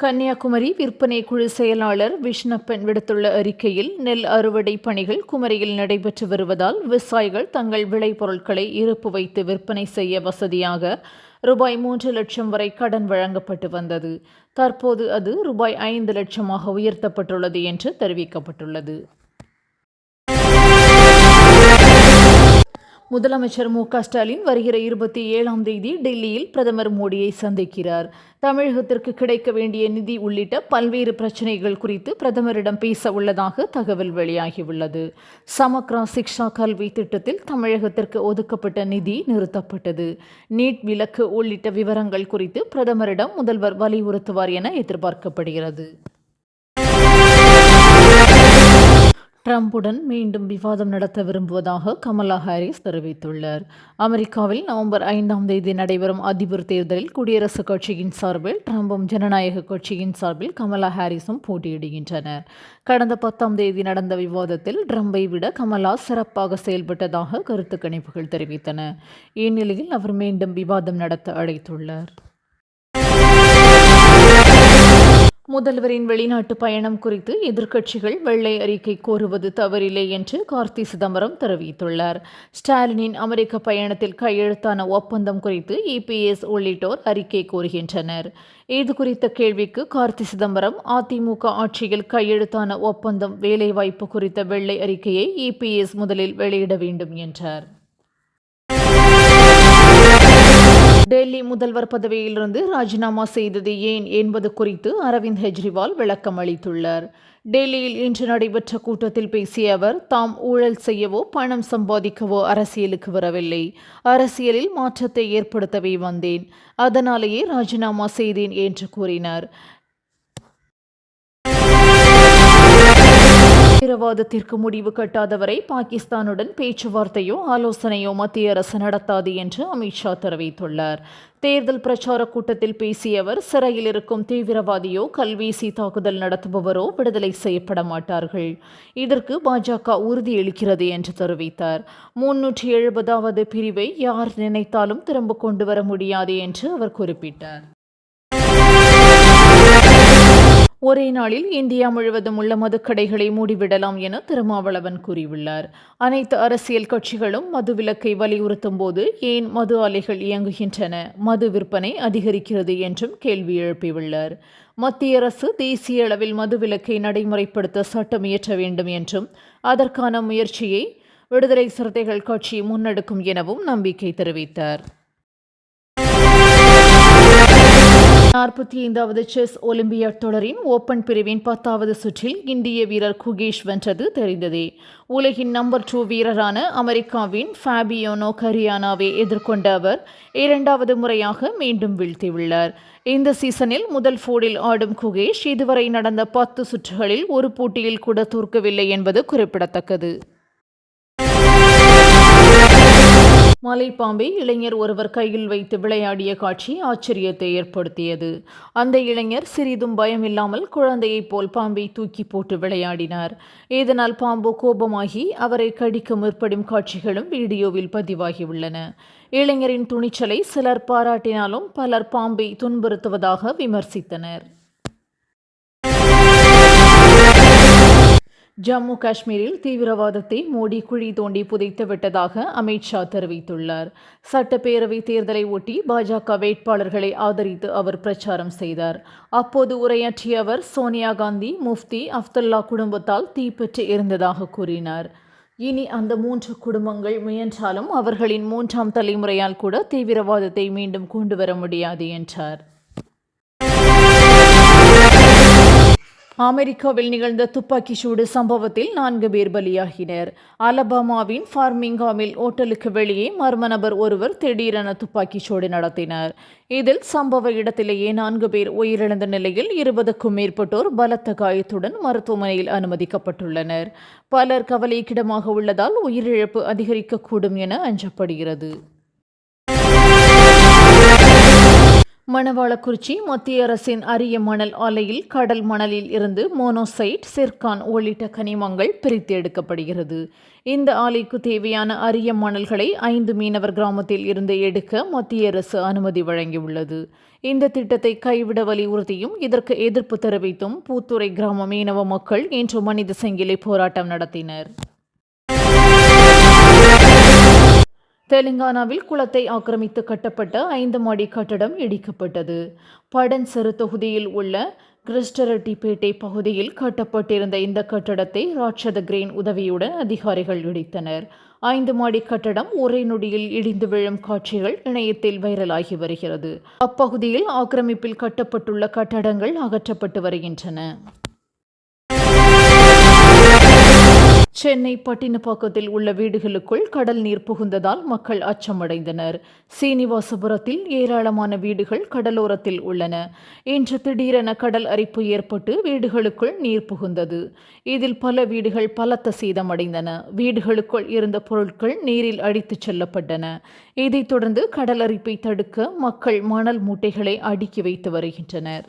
கன்னியாகுமரி விற்பனை குழு செயலாளர் விஷ்ணப்பன் விடுத்துள்ள அறிக்கையில் நெல் அறுவடை பணிகள் குமரியில் நடைபெற்று வருவதால் விவசாயிகள் தங்கள் விளைபொருட்களை இருப்பு வைத்து விற்பனை செய்ய வசதியாக ரூபாய் மூன்று லட்சம் வரை கடன் வழங்கப்பட்டு வந்தது. தற்போது அது ரூபாய் ஐந்து லட்சமாக உயர்த்தப்பட்டுள்ளது என்று தெரிவிக்கப்பட்டுள்ளது. முதலமைச்சர் மு க ஸ்டாலின் வருகிற இருபத்தி ஏழாம் தேதி டெல்லியில் பிரதமர் மோடியை சந்திக்கிறார். தமிழகத்திற்கு கிடைக்க வேண்டிய நிதி உள்ளிட்ட பல்வேறு பிரச்சினைகள் குறித்து பிரதமரிடம் பேச உள்ளதாக தகவல் வெளியாகியுள்ளது. சமக்ரா சிக்ஷா கல்வி திட்டத்தில் தமிழகத்திற்கு ஒதுக்கப்பட்ட நிதி நிறுத்தப்பட்டது. நீட் விலக்கு உள்ளிட்ட விவரங்கள் குறித்து பிரதமரிடம் முதல்வர் வலியுறுத்துவார் என எதிர்பார்க்கப்படுகிறது. ட்ரம்புடன் மீண்டும் விவாதம் நடத்த விரும்புவதாக கமலா ஹாரிஸ் தெரிவித்துள்ளார். அமெரிக்காவில் நவம்பர் ஐந்தாம் தேதி நடைபெறும் அதிபர் தேர்தலில் குடியரசுக் கட்சியின் சார்பில் ட்ரம்பும் ஜனநாயக கட்சியின் சார்பில் கமலா ஹாரிஸும் போட்டியிடுகின்றனர். கடந்த பத்தாம் தேதி நடந்த விவாதத்தில் ட்ரம்பை விட கமலா சிறப்பாக செயல்பட்டதாக கருத்து கணிப்புகள் தெரிவித்தன. இந்நிலையில் அவர் மீண்டும் விவாதம் நடத்த அழைத்துள்ளார். முதல்வரின் வெளிநாட்டு பயணம் குறித்து எதிர்க்கட்சிகள் வெள்ளை அறிக்கை கோருவது தவறில்லை என்று கார்த்தி சிதம்பரம் தெரிவித்துள்ளார். ஸ்டாலினின் அமெரிக்க பயணத்தில் கையெழுத்தான ஒப்பந்தம் குறித்து இபிஎஸ் உள்ளிட்டோர் அறிக்கை கோருகின்றனர் இது குறித்த கேள்விக்கு கார்த்தி சிதம்பரம் அதிமுக ஆட்சியில் கையெழுத்தான ஒப்பந்தம் வேலைவாய்ப்பு குறித்த வெள்ளை அறிக்கையை இபிஎஸ் முதலில் வெளியிட வேண்டும் என்றார். டெல்லி முதல்வர் பதவியிலிருந்து ராஜினாமா செய்தது ஏன் என்பது குறித்து அரவிந்த் கெஜ்ரிவால் விளக்கம் அளித்துள்ளார். டெல்லியில் இன்று நடைபெற்ற கூட்டத்தில் பேசிய அவர் தாம் ஊழல் செய்யவோ பணம் சம்பாதிக்கவோ அரசியலுக்கு வரவில்லை. அரசியலில் மாற்றத்தை ஏற்படுத்தவே வந்தேன். அதனாலேயே ராஜினாமா செய்தேன் என்று கூறினார். தீவிரவாதத்திற்கு முடிவு கட்டாதவரை பாகிஸ்தானுடன் பேச்சுவார்த்தையோ ஆலோசனையோ மத்திய அரசு நடத்தாது என்று அமித்ஷா தெரிவித்துள்ளார். தேர்தல் பிரச்சார கூட்டத்தில் பேசிய அவர் சிறையில் இருக்கும் தீவிரவாதியோ கல்வீசி தாக்குதல் நடத்துபவரோ விடுதலை செய்யப்பட மாட்டார்கள். இதற்கு பாஜக உறுதியளிக்கிறது என்று தெரிவித்தார். முன்னூற்றி எழுபதாவது பிரிவை யார் நினைத்தாலும் திரும்ப கொண்டு வர முடியாது என்று அவர் குறிப்பிட்டார். ஒரே நாளில் இந்தியா முழுவதும் உள்ள மதுக்கடைகளை மூடிவிடலாம் என திருமாவளவன் கூறியுள்ளார். அனைத்து அரசியல் கட்சிகளும் மது விலக்கை வலியுறுத்தும் போது ஏன் மது ஆலைகள் இயங்குகின்றன? மது விற்பனை அதிகரிக்கிறது என்றும் கேள்வி எழுப்பியுள்ளார். மத்திய அரசு தேசிய அளவில் மது விலக்கை நடைமுறைப்படுத்த சட்டம் இயற்ற வேண்டும் என்றும் அதற்கான முயற்சியை விடுதலை சிறுத்தைகள் கட்சி முன்னெடுக்கும் எனவும் நம்பிக்கை தெரிவித்தார். நாற்பத்தி ஐந்தாவது செஸ் ஒலிம்பியாட் தொடரின் ஓபன் பிரிவின் பத்தாவது சுற்றில் இந்திய வீரர் குகேஷ் வென்றது தெரிந்ததே. உலகின் நம்பர் டூ வீரரான அமெரிக்காவின் ஃபேபியோனோ கரியானாவை எதிர்கொண்ட அவர் இரண்டாவது முறையாக மீண்டும் வீழ்த்தியுள்ளார். இந்த சீசனில் முதல் ஃபோர்டில் ஆடும் குகேஷ் இதுவரை நடந்த பத்து சுற்றுகளில் ஒரு போட்டியில் கூட தோற்கவில்லை என்பது குறிப்பிடத்தக்கது. மலைப்பாம்பை இளைஞர் ஒருவர் கையில் வைத்து விளையாடிய காட்சி ஆச்சரியத்தை ஏற்படுத்தியது. அந்த இளைஞர் சிறிதும் பயமில்லாமல் குழந்தையைப் போல் பாம்பை தூக்கி போட்டு விளையாடினார். இதனால் பாம்பு கோபமாகி அவரை கடிக்க முற்படும் காட்சிகளும் வீடியோவில் பதிவாகியுள்ளன. இளைஞரின் துணிச்சலை சிலர் பாராட்டினாலும் பலர் பாம்பை துன்புறுத்துவதாக விமர்சித்தனர். ஜம்மு காஷ்மீரில் தீவிரவாதத்தை மோடி குழி தோண்டி புதைத்து விட்டதாக அமித்ஷா தெரிவித்துள்ளார். சட்டப்பேரவை தேர்தலை ஒட்டி பாஜக வேட்பாளர்களை ஆதரித்து அவர் பிரச்சாரம் செய்தார். அப்போது உரையாற்றிய அவர் சோனியா காந்தி முஃப்தி அப்துல்லா குடும்பத்தால் தீப்பற்றி இருந்ததாக கூறினார். இனி அந்த மூன்று குடும்பங்கள் முயன்றாலும் அவர்களின் மூன்றாம் தலைமுறையால் கூட தீவிரவாதத்தை மீண்டும் கொண்டு வர முடியாது என்றார். அமெரிக்காவில் நிகழ்ந்த துப்பாக்கி சூடு சம்பவத்தில் நான்கு பேர் பலியாகினர். அலபாமாவின் ஃபார்மிங்காமில் ஓட்டலுக்கு வெளியே மர்ம நபர் ஒருவர் திடீரென துப்பாக்கி சூடு நடத்தினார். இதில் சம்பவ இடத்திலேயே நான்கு பேர் உயிரிழந்த நிலையில் இருபதுக்கும் மேற்பட்டோர் பலத்த காயத்துடன் மருத்துவமனையில் அனுமதிக்கப்பட்டுள்ளனர். பலர் கவலைக்கிடமாக உள்ளதால் உயிரிழப்பு அதிகரிக்கக்கூடும் என அஞ்சப்படுகிறது. மணவாளக்குறிச்சி மத்திய அரசின் அரிய மணல் ஆலையில் கடல் மணலில் இருந்து மோனோசைட் சிர்கான் உள்ளிட்ட கனிமங்கள் பிரித்து எடுக்கப்படுகிறது. இந்த ஆலைக்கு தேவையான அரிய மணல்களை ஐந்து மீனவர் கிராமத்தில் இருந்து எடுக்க மத்திய அரசு அனுமதி வழங்கியுள்ளது. இந்த திட்டத்தை கைவிட வலியுறுத்தியும் இதற்கு எதிர்ப்பு தெரிவித்தும் பூத்துறை கிராம மீனவ மக்கள் இன்று மனித சங்கிலி போராட்டம் நடத்தினர். தெலுங்கானாவில் குளத்தை ஆக்கிரமித்து கட்டப்பட்ட ஐந்து மாடி கட்டடம் இடிக்கப்பட்டது. படன்சரு தொகுதியில் உள்ள கிறிஸ்டரட்டிப்பேட்டை பகுதியில் கட்டப்பட்டிருந்த இந்த கட்டடத்தை ராட்சத கிரேன் உதவியுடன் அதிகாரிகள் இடித்தனர். ஐந்து மாடி கட்டடம் ஒரே நொடியில் இடிந்து விழும் காட்சிகள் இணையத்தில் வைரலாகி வருகிறது. அப்பகுதியில் ஆக்கிரமிப்பில் கட்டப்பட்டுள்ள கட்டடங்கள் அகற்றப்பட்டு வருகின்றன. சென்னை பட்டினப்பாக்கத்தில் உள்ள வீடுகளுக்குள் கடல் நீர் புகுந்ததால் மக்கள் அச்சமடைந்தனர். சீனிவாசபுரத்தில் ஏராளமான வீடுகள் கடலோரத்தில் உள்ளன. இன்று திடீரென கடல் அரிப்பு ஏற்பட்டு வீடுகளுக்குள் நீர் புகுந்தது. இதில் பல வீடுகள் பலத்த சேதமடைந்தன. வீடுகளுக்குள் இருந்த பொருட்கள் நீரில் அடித்துச் செல்லப்பட்டன. இதைத் தொடர்ந்து கடல் அரிப்பை தடுக்க மக்கள் மணல் மூட்டைகளை அடுக்கி வைத்து வருகின்றனர்.